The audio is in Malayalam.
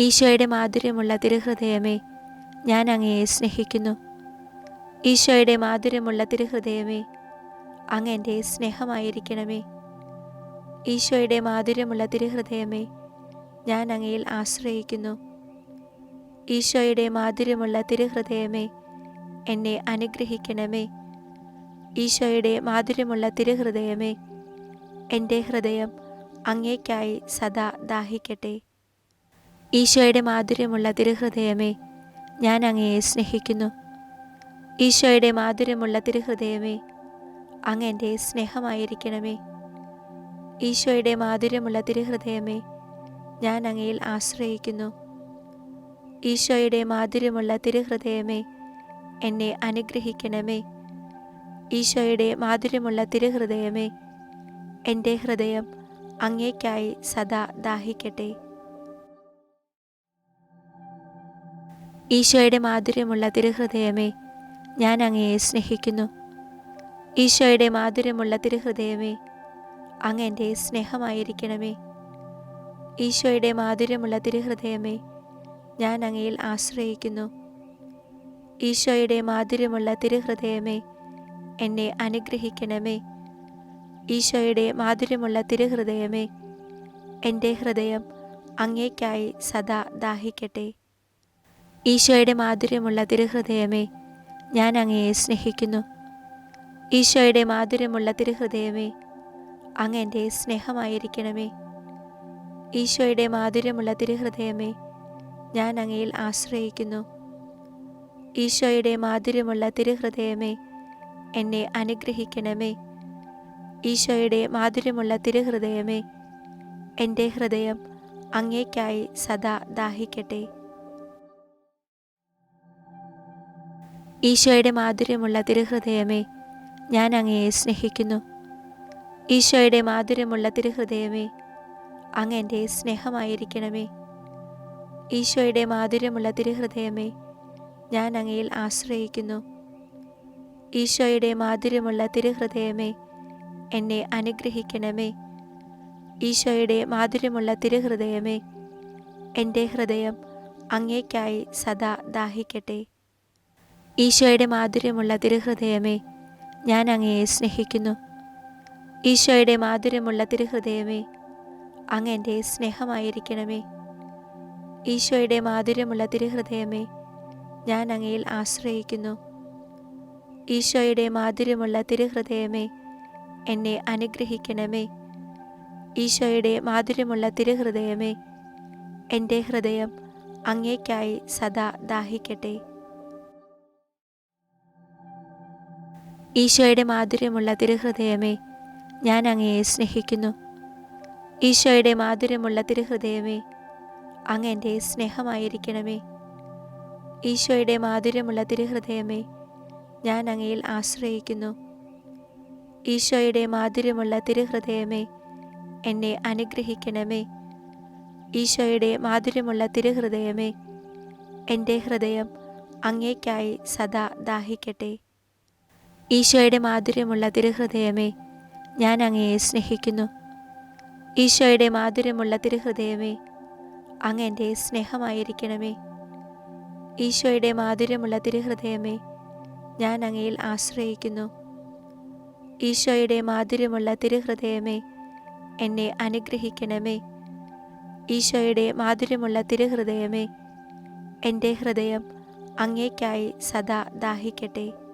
ഈശോയുടെ മാധുര്യമുള്ള തിരുഹൃദയമേ ഞാൻ അങ്ങയെ സ്നേഹിക്കുന്നു. ഈശോയുടെ മാധുര്യമുള്ള തിരുഹൃദയമേ അങ്ങ് എന്റെ സ്നേഹമായിരിക്കണമേ. ഈശോയുടെ മാധുര്യമുള്ള തിരുഹൃദയമേ ഞാൻ അങ്ങയിൽ ആശ്രയിക്കുന്നു. ഈശോയുടെ മാധുര്യമുള്ള തിരുഹൃദയമേ എന്നെ അനുഗ്രഹിക്കണമേ. ഈശോയുടെ മാധുര്യമുള്ള തിരുഹൃദയമേ എന്റെ ഹൃദയം അങ്ങേക്കായി സദാ ദാഹിക്കട്ടെ. ഈശോയുടെ മാധുര്യമുള്ള തിരുഹൃദയമേ ഞാൻ അങ്ങയെ സ്നേഹിക്കുന്നു. ഈശോയുടെ മാധുര്യമുള്ള തിരുഹൃദയമേ അങ്ങ് എന്റെ സ്നേഹമായിരിക്കണമേ. ഈശോയുടെ മാധുര്യമുള്ള തിരുഹൃദയമേ ഞാൻ അങ്ങയിൽ ആശ്രയിക്കുന്നു. ഈശോയുടെ മാധുര്യമുള്ള തിരുഹൃദയമേ എന്നെ അനുഗ്രഹിക്കണമേ. ഈശോയുടെ മാധുര്യമുള്ള തിരുഹൃദയമേ എന്റെ ഹൃദയം അങ്ങേക്കായി സദാ ദാഹിക്കട്ടെ. ഈശോയുടെ മാധുര്യമുള്ള തിരുഹൃദയമേ ഞാൻ അങ്ങയെ സ്നേഹിക്കുന്നു. ഈശോയുടെ മാധുര്യമുള്ള തിരുഹൃദയമേ അങ്ങ് എന്റെ സ്നേഹമായിരിക്കണമേ. ഈശോയുടെ മാധുര്യമുള്ള തിരുഹൃദയമേ ഞാൻ അങ്ങയിൽ ആശ്രയിക്കുന്നു. ഈശോയുടെ മാധുര്യമുള്ള തിരുഹൃദയമേ എന്നെ അനുഗ്രഹിക്കണമേ. ഈശോയുടെ മാധുര്യമുള്ള തിരുഹൃദയമേ എന്റെ ഹൃദയം അങ്ങേക്കായി സദാ ദാഹിക്കട്ടെ. ഈശോയുടെ മാധുര്യമുള്ള തിരുഹൃദയമേ ഞാൻ അങ്ങയെ സ്നേഹിക്കുന്നു. ഈശോയുടെ മാധുര്യമുള്ള തിരുഹൃദയമേ അങ്ങ് എന്റെ സ്നേഹമായിരിക്കണമേ. ഈശോയുടെ മാധുര്യമുള്ള തിരുഹൃദയമേ ഞാൻ അങ്ങയിൽ ആശ്രയിക്കുന്നു. ഈശോയുടെ മാധുര്യമുള്ള തിരുഹൃദയമേ എന്നെ അനുഗ്രഹിക്കണമേ. ഈശോയുടെ മാധുര്യമുള്ള തിരുഹൃദയമേ എന്റെ ഹൃദയം അങ്ങേക്കായി സദാ ദാഹിക്കട്ടെ. ഈശോയുടെ മാധുര്യമുള്ള തിരുഹൃദയമേ ഞാൻ അങ്ങയെ സ്നേഹിക്കുന്നു. ഈശോയുടെ മാധുര്യമുള്ള തിരുഹൃദയമേ അങ്ങ് എന്റെ സ്നേഹമായിരിക്കണമേ. ഈശോയുടെ മാധുര്യമുള്ള തിരുഹൃദയമേ ഞാൻ അങ്ങയിൽ ആശ്രയിക്കുന്നു. ഈശോയുടെ മാധുര്യമുള്ള തിരുഹൃദയമേ എന്നെ അനുഗ്രഹിക്കണമേ. ഈശോയുടെ മാധുര്യമുള്ള തിരുഹൃദയമേ എന്റെ ഹൃദയം അങ്ങേക്കായി സദാ ദാഹിക്കട്ടെ. ഈശോയുടെ മാധുര്യമുള്ള തിരുഹൃദയമേ ഞാൻ അങ്ങയെ സ്നേഹിക്കുന്നു. ഈശോയുടെ മാധുര്യമുള്ള തിരുഹൃദയമേ അങ്ങ് എന്റെ സ്നേഹമായിരിക്കണമേ. ഈശോയുടെ മാധുര്യമുള്ള തിരുഹൃദയമേ ഞാൻ അങ്ങയിൽ ആശ്രയിക്കുന്നു. ഈശോയുടെ മാധുര്യമുള്ള തിരുഹൃദയമേ എന്നെ അനുഗ്രഹിക്കണമേ. ഈശോയുടെ മാധുര്യമുള്ള തിരുഹൃദയമേ എന്റെ ഹൃദയം അങ്ങേക്കായി സദാ ദാഹിക്കട്ടെ. ഈശോയുടെ മാധുര്യമുള്ള തിരുഹൃദയമേ ഞാൻ അങ്ങയെ സ്നേഹിക്കുന്നു. ഈശോയുടെ മാധുര്യമുള്ള തിരുഹൃദയമേ അങ്ങ് എന്റെ സ്നേഹമായിരിക്കണമേ. ഈശോയുടെ മാധുര്യമുള്ള തിരുഹൃദയമേ ഞാൻ അങ്ങയിൽ ആശ്രയിക്കുന്നു. ഈശോയുടെ മാധുര്യമുള്ള തിരുഹൃദയമേ എന്നെ അനുഗ്രഹിക്കണമേ. ഈശോയുടെ മാധുര്യമുള്ള തിരുഹൃദയമേ എന്റെ ഹൃദയം അങ്ങേക്കായി സദാ ദാഹിക്കട്ടെ. ഈശോയുടെ മാധുര്യമുള്ള തിരുഹൃദയമേ ഞാൻ അങ്ങയെ സ്നേഹിക്കുന്നു. ഈശോയുടെ മാധുര്യമുള്ള തിരുഹൃദയമേ അങ്ങ് എന്റെ സ്നേഹമായിരിക്കണമേ. ഈശോയുടെ മാധുര്യമുള്ള തിരുഹൃദയമേ ഞാൻ അങ്ങയിൽ ആശ്രയിക്കുന്നു. ഈശോയുടെ മാധുര്യമുള്ള തിരുഹൃദയമേ എന്നെ അനുഗ്രഹിക്കണമേ. ഈശോയുടെ മാധുര്യമുള്ള തിരുഹൃദയമേ എന്റെ ഹൃദയം അങ്ങേക്കായി സദാ ദാഹിക്കട്ടെ.